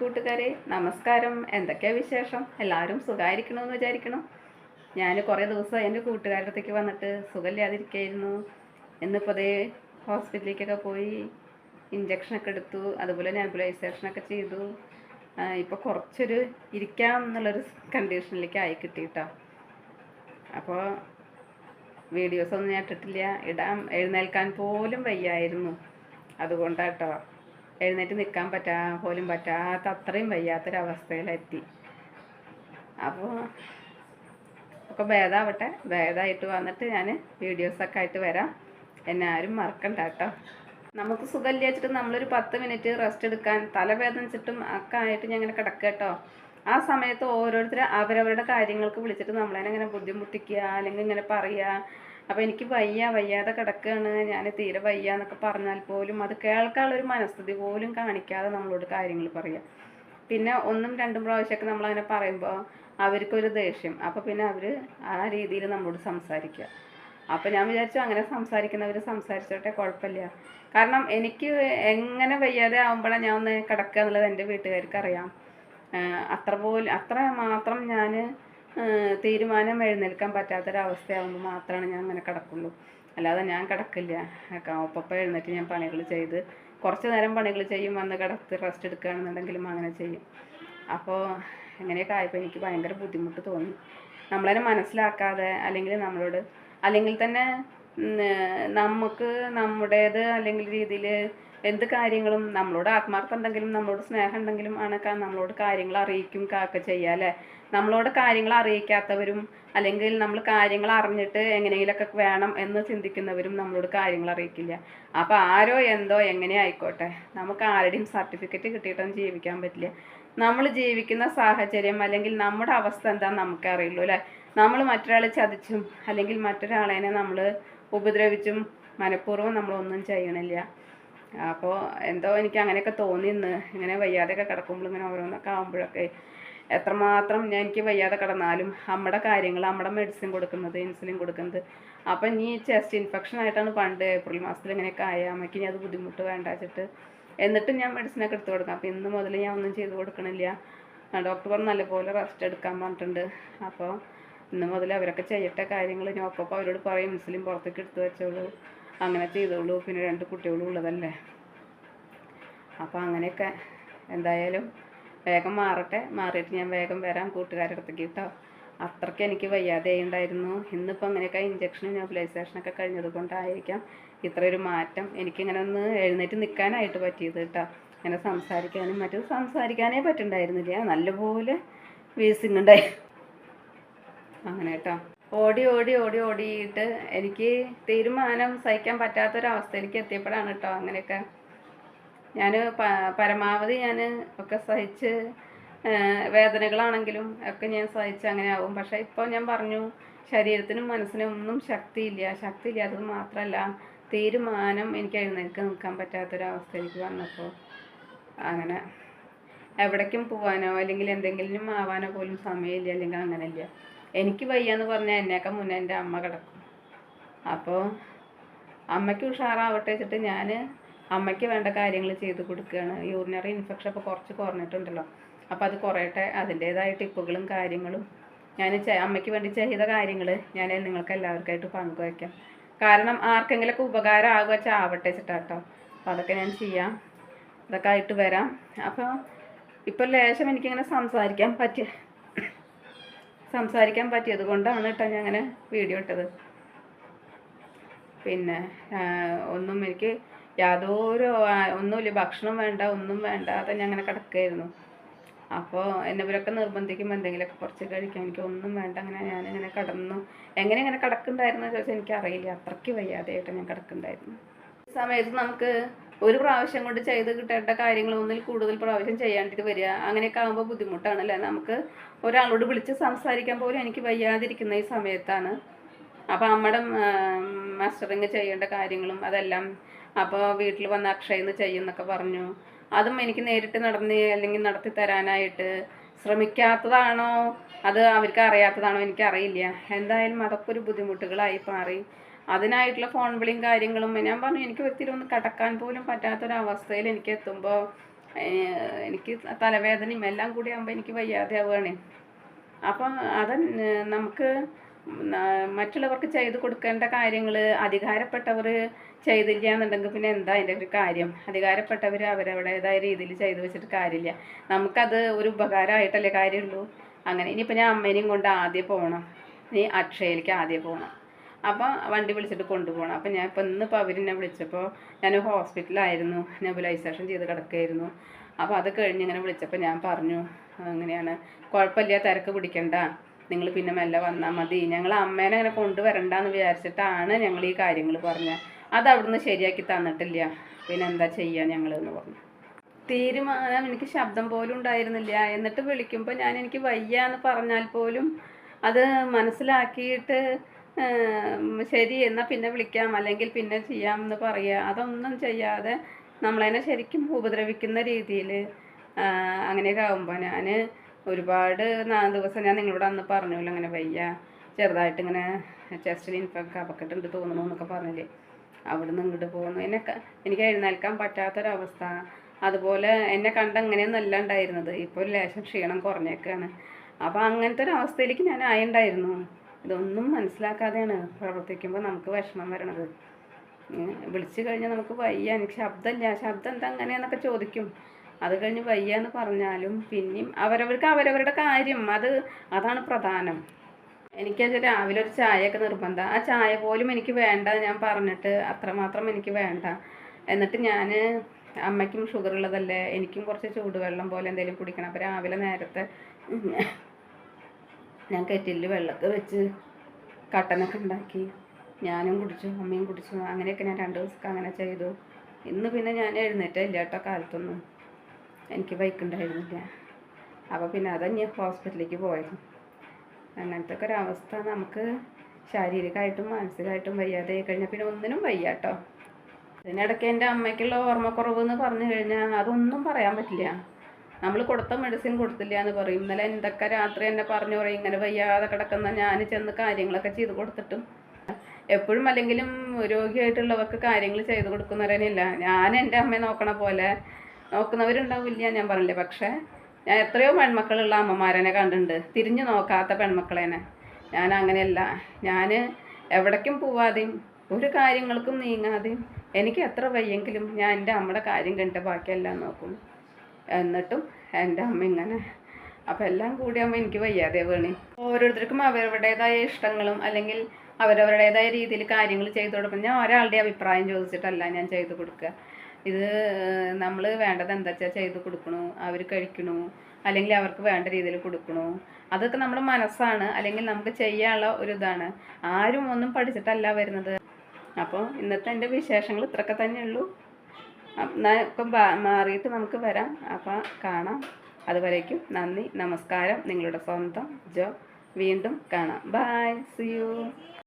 കൂട്ടുകാരെ നമസ്കാരം. എന്തൊക്കെയാ വിശേഷം? എല്ലാവരും സുഖമായിരിക്കണമെന്ന് വിചാരിക്കണം. ഞാൻ കുറേ ദിവസം എന്റെ കൂട്ടുകാരുടെ അടുത്തേക്ക് വന്നിട്ട് സുഖമില്ലാതിരിക്കായിരുന്നു ഇന്നിപ്പോൾ അതേ ഹോസ്പിറ്റലിലേക്കൊക്കെ പോയി ഇഞ്ചക്ഷനൊക്കെ എടുത്തു അതുപോലെ നെബുലൈസേഷനൊക്കെ ചെയ്തു. ഇപ്പോൾ കുറച്ചൊരു ഇരിക്കാം എന്നുള്ളൊരു കണ്ടീഷനിലേക്ക് ആയി കിട്ടിയിട്ടോ. അപ്പോൾ വീഡിയോസൊന്നും ഞാൻ ഇട്ടിട്ടില്ല. ഇടാം. എഴുന്നേൽക്കാൻ പോലും വയ്യായിരുന്നു. അതുകൊണ്ടാട്ടോ. എഴുന്നേറ്റ് നിൽക്കാൻ പറ്റാ പോലും പറ്റാത്ത അത്രയും വയ്യാത്തൊരവസ്ഥയിലെത്തി. അപ്പോൾ ഒക്കെ ഭേദമാവട്ടെ ഭേദമായിട്ട് വന്നിട്ട് ഞാൻ വീഡിയോസൊക്കെ ആയിട്ട് വരാം. എന്നെ ആരും മറക്കണ്ട കേട്ടോ നമുക്ക് സുഖമില്ല വെച്ചിട്ട് നമ്മളൊരു പത്ത് മിനിറ്റ് റെസ്റ്റ് എടുക്കാൻ തലവേദന തലവേദനിച്ചിട്ടും ഒക്കെ ആയിട്ട് ഞാൻ ഇങ്ങനെ കിടക്കുക കേട്ടോ ആ സമയത്ത് ഓരോരുത്തർ അവരവരുടെ കാര്യങ്ങൾക്ക് വിളിച്ചിട്ട് നമ്മളതിനെ ഇങ്ങനെ ബുദ്ധിമുട്ടിക്കുക അല്ലെങ്കിൽ ഇങ്ങനെ പറയുക അപ്പോൾ എനിക്ക് വയ്യ വയ്യാതെ കിടക്കുകയാണ് ഞാൻ തീരെ വയ്യ എന്നൊക്കെ പറഞ്ഞാൽ പോലും അത് കേൾക്കാനുള്ളൊരു മനസ്ഥിതി പോലും കാണിക്കാതെ നമ്മളോട് കാര്യങ്ങൾ പറയുക പിന്നെ ഒന്നും രണ്ടും പ്രാവശ്യമൊക്കെ നമ്മളങ്ങനെ പറയുമ്പോൾ അവർക്കൊരു ദേഷ്യം. അപ്പോൾ പിന്നെ അവർ ആ രീതിയിൽ നമ്മളോട് സംസാരിക്കുക അപ്പോൾ ഞാൻ വിചാരിച്ചു അങ്ങനെ സംസാരിക്കുന്നവർ സംസാരിച്ചോട്ടെ കുഴപ്പമില്ല. കാരണം എനിക്ക് എങ്ങനെ വയ്യാതെ ആകുമ്പോഴാണ് ഞാൻ ഒന്ന് കിടക്കുക എന്നുള്ളത് എന്റെ വീട്ടുകാർക്ക് അറിയാം അത്ര പോലും അത്ര മാത്രം ഞാൻ തീരുമാനം എഴുന്നേൽക്കാൻ പറ്റാത്തൊരവസ്ഥയാകുമ്പോൾ മാത്രമാണ് ഞാൻ അങ്ങനെ കിടക്കുള്ളൂ. അല്ലാതെ ഞാൻ കിടക്കില്ല. ഒപ്പം എഴുന്നേറ്റ് ഞാൻ പണികൾ ചെയ്ത് കുറച്ച് നേരം പണികൾ ചെയ്യും വന്ന് കിടത്ത് റെസ്റ്റ് എടുക്കുകയാണെന്നുണ്ടെങ്കിലും അങ്ങനെ ചെയ്യും. അപ്പോൾ എങ്ങനെയൊക്കെ ആയപ്പോൾ എനിക്ക് ഭയങ്കര ബുദ്ധിമുട്ട് തോന്നി. നമ്മളതിനെ മനസ്സിലാക്കാതെ അല്ലെങ്കിൽ നമ്മളോട് അല്ലെങ്കിൽ തന്നെ നമുക്ക് നമ്മുടേത് അല്ലെങ്കിൽ രീതിയിൽ എന്ത് കാര്യങ്ങളും നമ്മളോട് ആത്മാർത്ഥം ഉണ്ടെങ്കിലും നമ്മളോട് സ്നേഹം ഉണ്ടെങ്കിലും ആണ് നമ്മളോട് കാര്യങ്ങൾ അറിയിക്കും കാക്ക ചെയ്യാം അല്ലേ നമ്മളോട് കാര്യങ്ങൾ അറിയിക്കാത്തവരും അല്ലെങ്കിൽ നമ്മൾ കാര്യങ്ങൾ അറിഞ്ഞിട്ട് എങ്ങനെയെങ്കിലൊക്കെ വേണം എന്ന് ചിന്തിക്കുന്നവരും നമ്മളോട് കാര്യങ്ങൾ അറിയിക്കില്ല. അപ്പോൾ ആരോ എന്തോ എങ്ങനെ ആയിക്കോട്ടെ നമുക്ക് ആരുടെയും സർട്ടിഫിക്കറ്റ് കിട്ടിയിട്ടൊന്നും ജീവിക്കാൻ പറ്റില്ല. നമ്മൾ ജീവിക്കുന്ന സാഹചര്യം അല്ലെങ്കിൽ നമ്മുടെ അവസ്ഥ എന്താണെന്ന് നമുക്കറിയുള്ളൂ അല്ലേ? നമ്മൾ മറ്റൊരാളെ ചതിച്ചും അല്ലെങ്കിൽ മറ്റൊരാളെ നമ്മൾ ഉപദ്രവിച്ചും മനഃപൂർവം നമ്മളൊന്നും ചെയ്യണില്ല. അപ്പോൾ എന്തോ എനിക്ക് അങ്ങനെയൊക്കെ തോന്നിന്ന് ഇങ്ങനെ വയ്യാതെയൊക്കെ കിടക്കുമ്പോൾ ഇങ്ങനെ ഓരോന്നൊക്കെ ആകുമ്പോഴൊക്കെ എത്രമാത്രം ഞാൻ എനിക്ക് വയ്യാതെ കിടന്നാലും നമ്മുടെ കാര്യങ്ങൾ നമ്മുടെ മെഡിസിൻ കൊടുക്കുന്നത് ഇൻസുലിൻ കൊടുക്കുന്നത്. അപ്പം നീ ചെസ്റ്റ് ഇൻഫെക്ഷൻ ആയിട്ടാണ് പണ്ട് ഏപ്രിൽ മാസത്തിൽ ഇങ്ങനെയൊക്കെ ആയ. അമ്മയ്ക്ക് ഇനി അത് ബുദ്ധിമുട്ട് വേണ്ട വെച്ചിട്ട്. എന്നിട്ടും ഞാൻ മെഡിസിനൊക്കെ എടുത്ത് കൊടുക്കാം അപ്പം ഇന്ന് മുതൽ ഞാൻ ഒന്നും ചെയ്ത് കൊടുക്കണില്ല. ഡോക്ടർ പറഞ്ഞു നല്ലപോലെ റെസ്റ്റ് എടുക്കാൻ പറഞ്ഞിട്ടുണ്ട്. അപ്പോൾ ഇന്ന് മുതൽ അവരൊക്കെ ചെയ്യട്ടെ കാര്യങ്ങൾ ഒപ്പം അവരോട് പറയും ഇൻസുലിൻ പുറത്തേക്ക് എടുത്ത് വെച്ചോളൂ. അങ്ങനെ ചെയ്തോളൂ. പിന്നെ രണ്ട് കുട്ടികളും ഉള്ളതല്ലേ. അപ്പോൾ അങ്ങനെയൊക്കെ എന്തായാലും വേഗം മാറട്ടെ. മാറിയിട്ട് ഞാൻ വേഗം വരാം കൂട്ടുകാരുടെ അടുത്തേക്ക് കേട്ടോ അത്രയ്ക്ക് എനിക്ക് വയ്യാതെ ഉണ്ടായിരുന്നു ഇന്നിപ്പോൾ അങ്ങനെയൊക്കെ ഇഞ്ചക്ഷനും നോബിലൈസേഷനൊക്കെ കഴിഞ്ഞത് കൊണ്ടായിരിക്കാം ഇത്ര ഒരു മാറ്റം എനിക്കിങ്ങനെ ഒന്ന് എഴുന്നേറ്റ് നിൽക്കാനായിട്ട് പറ്റിയത് കേട്ടോ ഇങ്ങനെ സംസാരിക്കാനും മറ്റും സംസാരിക്കാനേ പറ്റുണ്ടായിരുന്നില്ല. നല്ലപോലെ വീസിങ്ങുണ്ടായി അങ്ങനെ കേട്ടോ ഓടി ഓടി ഓടി ഓടിയിട്ട് എനിക്ക് തീരുമാനം സഹിക്കാൻ പറ്റാത്തൊരവസ്ഥയിലേക്ക് എത്തിയപ്പോഴാണ് കേട്ടോ അങ്ങനെയൊക്കെ ഞാൻ പരമാവധി ഞാൻ ഒക്കെ സഹിച്ച് വേദനകളാണെങ്കിലും ഒക്കെ ഞാൻ സഹിച്ച് അങ്ങനെ ആവും. പക്ഷേ ഇപ്പോൾ ഞാൻ പറഞ്ഞു ശരീരത്തിനും മനസ്സിനും ഒന്നും ശക്തിയില്ല. ശക്തി ഇല്ലാത്തത് മാത്രമല്ല തീരുമാനം എനിക്ക് എഴുന്നേൽക്ക് നിൽക്കാൻ പറ്റാത്തൊരവസ്ഥയിലേക്ക് വന്നപ്പോൾ അങ്ങനെ. എവിടേക്കും പോകാനോ അല്ലെങ്കിൽ എന്തെങ്കിലും ആവാനോ പോലും സമയമില്ല അല്ലെങ്കിൽ അങ്ങനെയില്ല. എനിക്ക് വയ്യാന്ന് പറഞ്ഞാൽ എന്നേക്കാൾ മുന്നേ എന്റെ അമ്മ കിടക്കും. അപ്പോൾ അമ്മയ്ക്ക് ഉഷാറാവട്ടെ വെച്ചിട്ട് ഞാൻ അമ്മയ്ക്ക് വേണ്ട കാര്യങ്ങൾ ചെയ്ത് കൊടുക്കുകയാണ് യൂറിനറി ഇൻഫെക്ഷൻ ഇപ്പോൾ കുറച്ച് കുറഞ്ഞിട്ടുണ്ടല്ലോ. അപ്പോൾ അത് കുറയട്ടെ. അതിന്റേതായ ടിപ്പുകളും കാര്യങ്ങളും. ഞാൻ അമ്മയ്ക്ക് വേണ്ടി ചെയ്ത കാര്യങ്ങൾ ഞാൻ നിങ്ങൾക്ക് എല്ലാവർക്കായിട്ട് പങ്കുവയ്ക്കാം. കാരണം ആർക്കെങ്കിലൊക്കെ ഉപകാരം ആകുക വെച്ചാൽ ആവട്ടെ ചേട്ടാട്ടോ അപ്പോൾ അതൊക്കെ ഞാൻ ചെയ്യാം. അതൊക്കെ ആയിട്ട് വരാം. അപ്പോൾ ഇപ്പോൾ ലേശം എനിക്കിങ്ങനെ സംസാരിക്കാൻ പറ്റിയ സംസാരിക്കാൻ പറ്റിയത് കൊണ്ടാണ് കേട്ടോ ഞാൻ അങ്ങനെ വീഡിയോ ഇട്ടത്. പിന്നെ ഒന്നും എനിക്ക് യാതൊരു ഒന്നുമില്ല. ഭക്ഷണം വേണ്ട ഒന്നും വേണ്ട വേണ്ടാതെ ഞാൻ അങ്ങനെ കിടക്കുകയായിരുന്നു അപ്പോൾ എന്നെ ഇവരൊക്കെ നിർബന്ധിക്കുമ്പോൾ എന്തെങ്കിലുമൊക്കെ കുറച്ച് കഴിക്കാൻ എനിക്ക് ഒന്നും വേണ്ട. അങ്ങനെ ഞാനിങ്ങനെ കിടന്നു. എങ്ങനെ ഇങ്ങനെ കിടക്കുന്നുണ്ടായിരുന്നു ചോദിച്ചാൽ എനിക്കറിയില്ല. അത്രയ്ക്ക് വയ്യാതെയായിട്ട് ഞാൻ കിടക്കുന്നുണ്ടായിരുന്നു. സമയത്ത് നമുക്ക് ഒരു പ്രാവശ്യം കൊണ്ട് ചെയ്ത് കിട്ടേണ്ട കാര്യങ്ങൾ ഒന്നിൽ കൂടുതൽ പ്രാവശ്യം ചെയ്യാണ്ടിട്ട് വരിക അങ്ങനെയൊക്കെ ആകുമ്പോൾ ബുദ്ധിമുട്ടാണ് ബുദ്ധിമുട്ടാണല്ലേ? നമുക്ക് ഒരാളോട് വിളിച്ച് സംസാരിക്കാൻ പോലും എനിക്ക് വയ്യാതിരിക്കുന്ന ഈ സമയത്താണ്. അപ്പോൾ അമ്മയുടെ മാസ്റ്ററിങ് ചെയ്യേണ്ട കാര്യങ്ങളും അതെല്ലാം അപ്പോൾ വീട്ടിൽ വന്ന് അക്ഷയിൽ എന്ന് ചെയ്യുന്നൊക്കെ പറഞ്ഞു. അതും എനിക്ക് നേരിട്ട് നടന്ന് അല്ലെങ്കിൽ നടത്തി തരാനായിട്ട് ശ്രമിക്കാത്തതാണോ? അത് അവർക്ക് അറിയാത്തതാണോ? എനിക്കറിയില്ല. എന്തായാലും അതൊക്കെ ഒരു ബുദ്ധിമുട്ടുകളായി മാറി. അതിനായിട്ടുള്ള ഫോൺ വിളിയും കാര്യങ്ങളും ഞാൻ പറഞ്ഞു എനിക്ക് ഒത്തിരി ഒന്ന് കടക്കാൻ പോലും പറ്റാത്തൊരവസ്ഥയിൽ എനിക്ക് എത്തുമ്പോൾ എനിക്ക് തലവേദനയും എല്ലാം കൂടി ആകുമ്പോൾ എനിക്ക് വയ്യാതെ ആവുകയാണ് അപ്പം അത് നമുക്ക് മറ്റുള്ളവർക്ക് ചെയ്തു കൊടുക്കേണ്ട കാര്യങ്ങൾ അധികാരപ്പെട്ടവർ ചെയ്തില്ല എന്നുണ്ടെങ്കിൽ പിന്നെ എന്താ അതിന്റെ ഒരു കാര്യം? അധികാരപ്പെട്ടവർ അവരവരുടേതായ രീതിയിൽ ചെയ്തു വെച്ചിട്ട് കാര്യമില്ല. നമുക്കത് ഒരു ഉപകാരമായിട്ടല്ലേ കാര്യമുള്ളൂ? അങ്ങനെ ഇനിയിപ്പോൾ ഞാൻ അമ്മേനെയും കൊണ്ട് ആദ്യം പോകണം. ഇനി അക്ഷയയിലേക്ക് ആദ്യം പോകണം. അപ്പോൾ വണ്ടി വിളിച്ചിട്ട് കൊണ്ടുപോകണം. അപ്പോൾ ഞാൻ ഇപ്പം ഇന്നിപ്പോൾ അവരെന്നെ വിളിച്ചപ്പോൾ ഞാൻ ഹോസ്പിറ്റലായിരുന്നു നെബുലൈസേഷൻ ചെയ്ത് കിടക്കുകയായിരുന്നു. അപ്പോൾ അത് കഴിഞ്ഞ് ഇങ്ങനെ വിളിച്ചപ്പോൾ ഞാൻ പറഞ്ഞു അങ്ങനെയാണ്. കുഴപ്പമില്ല തിരക്ക് പിടിക്കണ്ട. നിങ്ങൾ പിന്നെ മെല്ലെ വന്നാൽ മതി. ഞങ്ങൾ അമ്മേനെ അങ്ങനെ കൊണ്ടുവരണ്ടെന്ന് വിചാരിച്ചിട്ടാണ് ഞങ്ങൾ ഈ കാര്യങ്ങൾ പറഞ്ഞത് അത് അവിടുന്ന് ശരിയാക്കി തന്നിട്ടില്ല. പിന്നെ എന്താ ചെയ്യുക ഞങ്ങൾ എന്ന് പറഞ്ഞു. തീരുമാനം എനിക്ക് ശബ്ദം പോലും ഉണ്ടായിരുന്നില്ല. എന്നിട്ട് വിളിക്കുമ്പോൾ ഞാൻ എനിക്ക് വയ്യ എന്ന് പറഞ്ഞാൽ പോലും അത് മനസ്സിലാക്കിയിട്ട് ശരി എന്നാൽ പിന്നെ വിളിക്കാം. അല്ലെങ്കിൽ പിന്നെ ചെയ്യാം എന്ന് പറയുക അതൊന്നും ചെയ്യാതെ നമ്മളതിനെ ശരിക്കും ഉപദ്രവിക്കുന്ന രീതിയിൽ അങ്ങനെയൊക്കെ ആകുമ്പോൾ ഞാൻ ഒരുപാട് നാല് ദിവസം ഞാൻ നിങ്ങളോട് അന്ന് പറഞ്ഞല്ലോ അങ്ങനെ വയ്യ ചെറുതായിട്ട് ഇങ്ങനെ ചെസ്റ്റിൽ ഇൻഫെക്റ്റ് കപക്കെട്ടുണ്ട് തോന്നുന്നു എന്നൊക്കെ പറഞ്ഞില്ലേ. അവിടുന്ന് ഇങ്ങോട്ട് പോകുന്നു എന്നെ എനിക്ക് എഴുന്നേൽക്കാൻ പറ്റാത്തൊരവസ്ഥ. അതുപോലെ എന്നെ കണ്ട അങ്ങനെയൊന്നല്ല ഉണ്ടായിരുന്നത്. ഇപ്പോൾ ലേശം ക്ഷീണം കുറഞ്ഞേക്കാണ്. അപ്പോൾ അങ്ങനത്തെ ഒരു അവസ്ഥയിലേക്ക് ഞാൻ ആയിണ്ടായിരുന്നു. ഇതൊന്നും മനസ്സിലാക്കാതെയാണ് പ്രവർത്തിക്കുമ്പോൾ നമുക്ക് വിഷമം വരണത്. വിളിച്ചു കഴിഞ്ഞാൽ നമുക്ക് വയ്യ. എനിക്ക് ശബ്ദമില്ല ശബ്ദം എന്താ അങ്ങനെയെന്നൊക്കെ ചോദിക്കും. അത് കഴിഞ്ഞ് വയ്യ എന്ന് പറഞ്ഞാലും പിന്നെയും അവരവർക്ക് അവരവരുടെ കാര്യം അത് അതാണ് പ്രധാനം. എനിക്കത് രാവിലെ ഒരു ചായയൊക്കെ നിർബന്ധം. ആ ചായ പോലും എനിക്ക് വേണ്ട ഞാൻ പറഞ്ഞിട്ട് അത്രമാത്രം എനിക്ക് വേണ്ട. എന്നിട്ട് ഞാൻ അമ്മയ്ക്കും ഷുഗർ ഉള്ളതല്ലേ എനിക്കും കുറച്ച് ചൂടുവെള്ളം പോലെ എന്തെങ്കിലും കുടിക്കണം. അപ്പോൾ രാവിലെ നേരത്തെ ഞാൻ കെറ്റിലിൽ വെള്ളമൊക്കെ വെച്ച് കട്ടനൊക്കെ ഉണ്ടാക്കി. ഞാനും കുടിച്ചു അമ്മയും കുടിച്ചു. അങ്ങനെയൊക്കെ ഞാൻ രണ്ട് ദിവസമൊക്കെ അങ്ങനെ ചെയ്തു. ഇന്ന് പിന്നെ ഞാൻ എഴുന്നേറ്റില്ല കേട്ടോ കാലത്തൊന്നും. എനിക്ക് ബൈക്ക് ഉണ്ടായിരുന്നില്ല. അപ്പോൾ പിന്നെ അതന്നെ ഹോസ്പിറ്റലിലേക്ക് പോയത്. അങ്ങനത്തെ ഒക്കെ ഒരവസ്ഥ നമുക്ക് ശാരീരികമായിട്ടും മാനസികമായിട്ടും വയ്യാതെ കഴിഞ്ഞാൽ പിന്നെ ഒന്നിനും വയ്യ കേട്ടോ ഇതിനിടയ്ക്ക് എന്റെ അമ്മയ്ക്കുള്ള ഓർമ്മക്കുറവ് എന്ന് പറഞ്ഞു കഴിഞ്ഞാൽ അതൊന്നും പറയാൻ പറ്റില്ല. നമ്മൾ കൊടുത്ത മെഡിസിൻ കൊടുത്തില്ല എന്ന് പറയും. ഇന്നലെ എന്തൊക്കെ രാത്രി എന്നെ പറഞ്ഞു പറയും. ഇങ്ങനെ വയ്യാതെ കിടക്കുന്ന ഞാൻ ചെന്ന് കാര്യങ്ങളൊക്കെ ചെയ്ത് കൊടുത്തിട്ടും. എപ്പോഴും അല്ലെങ്കിലും രോഗിയായിട്ടുള്ളവർക്ക് കാര്യങ്ങൾ ചെയ്ത് കൊടുക്കുന്നവരനില്ല ഞാൻ എന്റെ അമ്മയെ നോക്കണ പോലെ നോക്കുന്നവരുണ്ടാവില്ല ഞാൻ പറഞ്ഞില്ലേ പക്ഷേ ഞാൻ എത്രയോ പെൺമക്കളുള്ള അമ്മമാരനെ കണ്ടിട്ടുണ്ട്. തിരിഞ്ഞു നോക്കാത്ത പെൺമക്കളേനെ. ഞാൻ അങ്ങനെയല്ല. ഞാൻ എവിടേക്കും പോവാതെയും ഒരു കാര്യങ്ങൾക്കും നീങ്ങാതെയും എനിക്ക് എത്ര വയ്യെങ്കിലും ഞാൻ എന്റെ അമ്മയുടെ കാര്യം കണ്ടിട്ട് ബാക്കിയെല്ലാം നോക്കും. എന്നിട്ടും എന്റെ അമ്മ ഇങ്ങനെ. അപ്പം എല്ലാം കൂടിയാകുമ്പോൾ എനിക്ക് വയ്യാതെ വേണേ. ഓരോരുത്തർക്കും അവരവരുടേതായ ഇഷ്ടങ്ങളും അല്ലെങ്കിൽ അവരവരുടേതായ രീതിയിൽ കാര്യങ്ങൾ ചെയ്തു കൊടുക്കുമ്പോൾ ഞാൻ ഒരാളുടെ അഭിപ്രായം ചോദിച്ചിട്ടല്ല ഞാൻ ചെയ്തു കൊടുക്കുക. ഇത് നമ്മൾ വേണ്ടത് എന്താ വെച്ചാൽ ചെയ്ത് കൊടുക്കണു അവർ കഴിക്കണു അല്ലെങ്കിൽ അവർക്ക് വേണ്ട രീതിയിൽ കൊടുക്കണു. അതൊക്കെ നമ്മുടെ മനസ്സാണ്. അല്ലെങ്കിൽ നമുക്ക് ചെയ്യാനുള്ള ഒരു ഇതാണ്. ആരും ഒന്നും പഠിച്ചിട്ടല്ല വരുന്നത്. അപ്പോൾ ഇന്നത്തെ എന്റെ വിശേഷങ്ങൾ ഇത്രയൊക്കെ തന്നെയുള്ളൂ. ഇപ്പം മാറിയിട്ട് നമുക്ക് വരാം. അപ്പം കാണാം. അതുവരേക്കും നന്ദി നമസ്കാരം. നിങ്ങളുടെ സ്വന്തം ജോ. വീണ്ടും കാണാം. By C U